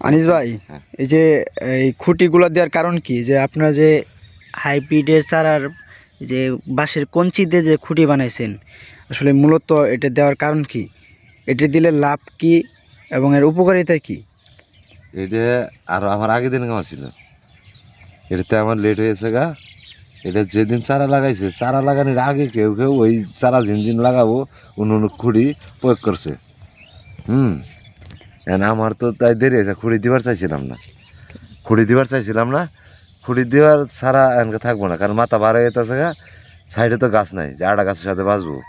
আনিস ভাই হ্যাঁ। এই যে এই খুঁটিগুলো দেওয়ার কারণ কি? যে আপনারা যে হাইব্রিডের চারার যে বাঁশের কঞ্চিতে যে খুঁটি বানাইছেন আসলে মূলত এটা দেওয়ার কারণ কি? এটা দিলে লাভ কি এবং এর উপকারিতা কি? এটা আর আমার আগের দিন গাছ ছিল। এটাতে আমার লেট হয়েছে গা। এটা যেদিন চারা লাগাইছে চারা লাগানোর আগে কেউ কেউ ওই চারা ঝিনঝিন লাগাবো অন্য অন্য খুঁড়ি প্রয়োগ করছে। হুম। আমার তো তাই দেরি হয়েছে, খুঁড়ি দিবার চাইছিলাম না। খুঁড়ি দিবার চাইছিলাম না, খুঁড়ি দেওয়ার ছাড়া এনকে থাকব না, কারণ মাথা বার যেতেছে গা, সাইডে তো গাছ নাই, যে আড়া গাছের সাথে বাঁচবো।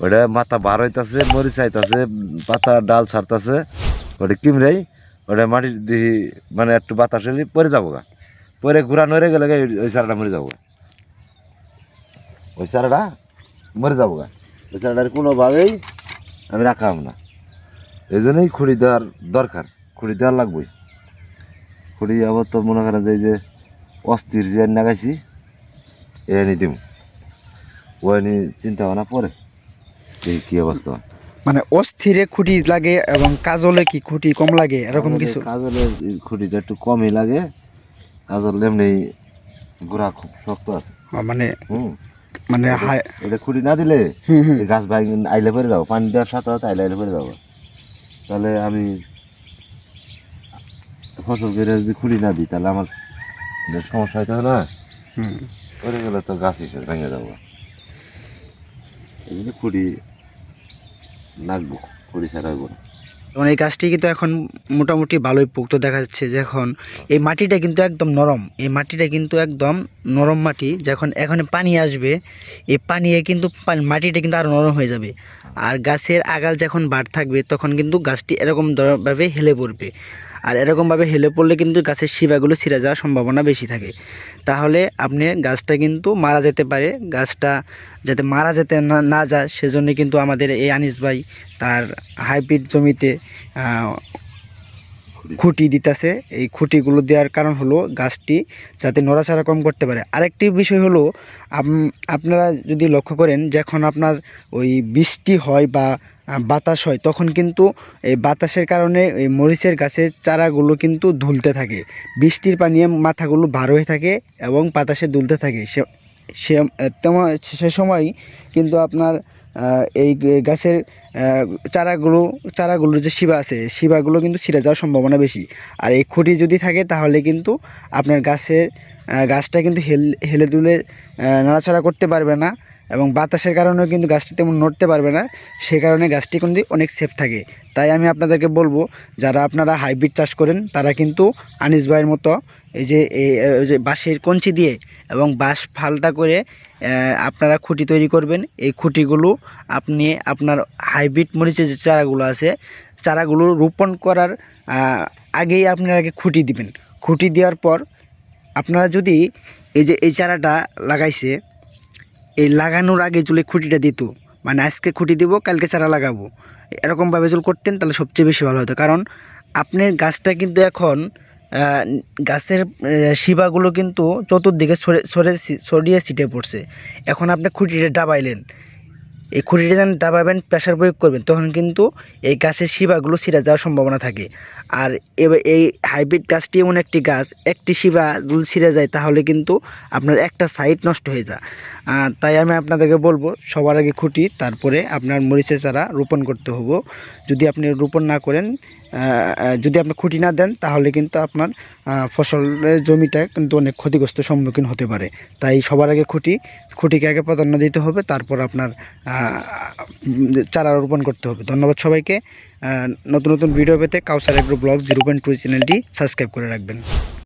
ওটা মাথা বার হইতাছে, মরিচ আইতাছে, পাতা, ডাল ছাড়তাছে ওটা কিমরাই ওটা মাটি দিহি মানে একটু বাতাস হলে পরে যাব গা। পরে ঘুরা নড়ে গেলে ওই- চারাটা মরে যাব ওই চারাটা মরে যাব গা। ওই চারাটার কোনোভাবেই আমি রাখাম না। এই জন্যই খুঁড়ি দেওয়ার দরকার খুঁড়ি দেওয়ার লাগবেই। খুঁড়ি আবার তো মনে করেন যে এই যে অস্থির যে নাগাইছি এ আনি দিম। ও আনি চিন্তা ভাবনা পরে দেখি কী অবস্থা। মানে অস্থিরে খুঁটি লাগে এবং কাজলে কি খুঁটি কম লাগে এরকম কিছু? কাজলের এই খুঁটিটা একটু কমই লাগে কাজল এমনি গোড়া খুব শক্ত আছে। মানে মানে এটা খুঁটি না দিলে এই গাছ ভাই আইলে পরে যাব পানি দেওয়ার সাথে সাথে আইলে আইলে পরে যাব। তাহলে আমি ফসল করে যদি খুলি না দিই তাহলে আমার সমস্যা হইতে না করে গেলে তো গাছ হিসেবে ভেঙে যাব। এই জন্য খুঁড়ি লাগবো খুঁড়ি ছাড়া হইব না। এবং এই গাছটি কিন্তু এখন মোটামুটি ভালোই পোক্ত দেখা যাচ্ছে যখন এই মাটিটা কিন্তু একদম নরম। এই মাটিটা কিন্তু একদম নরম মাটি যখন এখানে পানি আসবে, এই পানিয়ে কিন্তু মাটিটা কিন্তু আরও নরম হয়ে যাবে। আর গাছের আগাল যখন বাড় থাকবে তখন কিন্তু গাছটি এরকম ভাবে হেলে পড়বে। আর এরকমভাবে হেলে পড়লে কিন্তু গাছের শিবাগুলো ছিঁড়ে যাওয়ার সম্ভাবনা বেশি থাকে। তাহলে আপনি গাছটা কিন্তু মারা যেতে পারে। গাছটা যাতে মারা যেতে না না যায় সেজন্য কিন্তু আমাদের এই আনিস ভাই তার হাইব্রিড জমিতে খুঁটি দিতেছে। এই খুঁটিগুলো দেওয়ার কারণ হলো গাছটি যাতে নড়াচড়া কম করতে পারে। আরেকটি বিষয় হলো আপ- আপনারা যদি লক্ষ্য করেন, যখন আপনার ওই বৃষ্টি হয় বা বাতাস হয়, তখন কিন্তু এই বাতাসের কারণে এই মরিচের গাছের চারাগুলো কিন্তু ধুলতে থাকে। বৃষ্টির পানিয়ে মাথাগুলো ভার হয়ে থাকে এবং বাতাসে দুলতে থাকে। সে সে সময় কিন্তু আপনার এই গাছের চারাগুলো, চারাগুলোর যে শিবা আছে শিবাগুলো কিন্তু ছিঁড়ে যাওয়ার সম্ভাবনা বেশি। আর এই খুঁটি যদি থাকে, তাহলে কিন্তু আপনার গাছের গাছটা কিন্তু হেল, হেলে দুলে নাড়াচাড়া করতে পারবে না এবং বাতাসের কারণেও কিন্তু গাছটি তেমন নড়তে পারবে না। সে কারণে গাছটি কিন্তু অনেক সেফ থাকে। তাই আমি আপনাদেরকে বলব, যারা আপনারা হাইব্রিড চাষ করেন, তারা কিন্তু আনিস ভাইয়ের মতো এই যে এই যে বাঁশের কঞ্চি দিয়ে এবং বাঁশ ফালটা করে আপনারা খুঁটি তৈরি করবেন। এই খুঁটিগুলো আপনি আপনার হাইব্রিড মরিচের যে চারাগুলো আছে, চারাগুলো রোপণ করার আগেই আপনারা আগে খুঁটি দিবেন। খুঁটি দেওয়ার পর আপনারা যদি এই যে, এই চারাটা লাগাইছে, এই লাগানোর আগে যদি খুঁটিটা দিত। মানে আজকে খুঁটি দিব, কালকে চারা লাগাবো। এরকমভাবে যদি করতেন, তাহলে সবচেয়ে বেশি ভালো হতো। কারণ আপনার গাছটা কিন্তু এখন গাছের শিবাগুলো কিন্তু চতুর্দিকে সরে সরে ছড়িয়ে ছিটে পড়ছে। এখন আপনি খুঁটিটা ডাবাইলেন। এই খুঁটিটা যখন ডাবাবেন প্রেশার প্রয়োগ করবেন, তখন কিন্তু এই গাছের শিবাগুলো ছিঁড়ে যাওয়ার সম্ভাবনা থাকে। আর এবার এই হাইব্রিড গাছটি এমন একটি গাছ, একটি শিবা যদি ছিঁড়ে যায়, তাহলে কিন্তু আপনার একটা সাইড নষ্ট হয়ে যায়। তাই আমি আপনাদেরকে বলব, সবার আগে খুঁটি, তারপরে আপনার মরিচের চারা রোপণ করতে হব। যদি আপনি রোপণ না করেন যদি আপনি খুঁটি না দেন, তাহলে কিন্তু আপনার ফসলের জমিটা কিন্তু অনেক ক্ষতিগ্রস্ত সম্মুখীন হতে পারে। তাই সবার আগে খুঁটি, খুঁটিকে আগে প্রাধান্য দিতে হবে, তারপর আপনার চারা রোপণ করতে হবে। ধন্যবাদ সবাইকে। নতুন নতুন ভিডিও পেতে Kawsar agro blog zero point two চ্যানেলটি সাবস্ক্রাইব করে রাখবেন।